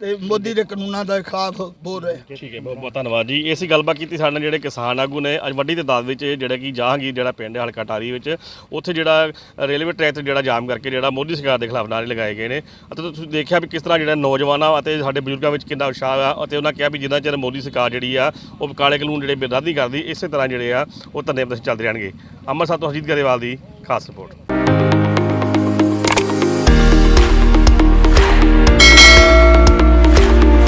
ਤੇ ਮੋਦੀ ਦੇ ਕਾਨੂੰਨਾਂ ਦੇ ਖਿਲਾਫ ਬੋਲ ਰਹੇ ਆ। ਠੀਕ ਹੈ, ਬਹੁਤ ਬਹੁਤ ਧੰਨਵਾਦ ਜੀ। ਇਸੇ ਗੱਲਬਾਤ ਕੀਤੀ ਸਾਡੇ ਨਾਲ ਜਿਹੜੇ ਕਿਸਾਨ ਆਗੂ ਨੇ। ਅੱਜ ਵੱਡੀ ਤਾਦਾਦ ਵਿੱਚ ਜਿਹੜਾ ਕਿ ਜਹਾਂਗੀਰ ਜਿਹੜਾ ਪਿੰਡ ਹੈ, ਹਲਕਾ ਟਾਰੀ ਵਿੱਚ, ਉੱਥੇ ਜਿਹੜਾ ਰੇਲਵੇ ਟਰੈਕ ਤੇ ਜਿਹੜਾ ਜਾਮ ਕਰਕੇ ਜਿਹੜਾ ਮੋਦੀ ਸਰਕਾਰ ਦੇ ਖਿਲਾਫ ਨਾਅਰੇ ਲਗਾਏ ਗਏ ਨੇ। ਅਤੇ ਤੁਸੀਂ ਦੇਖਿਆ ਵੀ ਕਿਸ ਤਰ੍ਹਾਂ ਜਿਹੜਾ ਨੌਜਵਾਨਾਂ ਅਤੇ ਸਾਡੇ ਬਜ਼ੁਰਗਾਂ ਵਿੱਚ ਕਿੰਨਾ ਉਤਸ਼ਾਹ ਆ ਅਤੇ ਉਹਨਾਂ ਕਿਹਾ ਵੀ ਜਿੰਨਾ ਚਿਰ ਮੋਦੀ ਸਰਕਾਰ ਜਿਹੜੀ ਆ, ਉਹ ਕਾਲੇ ਕਾਨੂੰਨ ਜਿਹੜੇ ਬੇਦਾਦੀ ਕਰਦੀ, ਇਸੇ ਤਰ੍ਹਾਂ ਜਿਹੜੇ ਆ, ਉਹ ਧੰਨੇ ਪ੍ਰਦਰਸ਼ਨ ਚੱਲਦੇ ਰਹਿਣਗੇ। ਅੰਮ੍ਰਿਤਸਰ ਤੋਂ ਹਰਜੀਤ ਗਰੇਵਾਲ ਦੀ ਖਾਸ ਰਿਪੋਰਟ।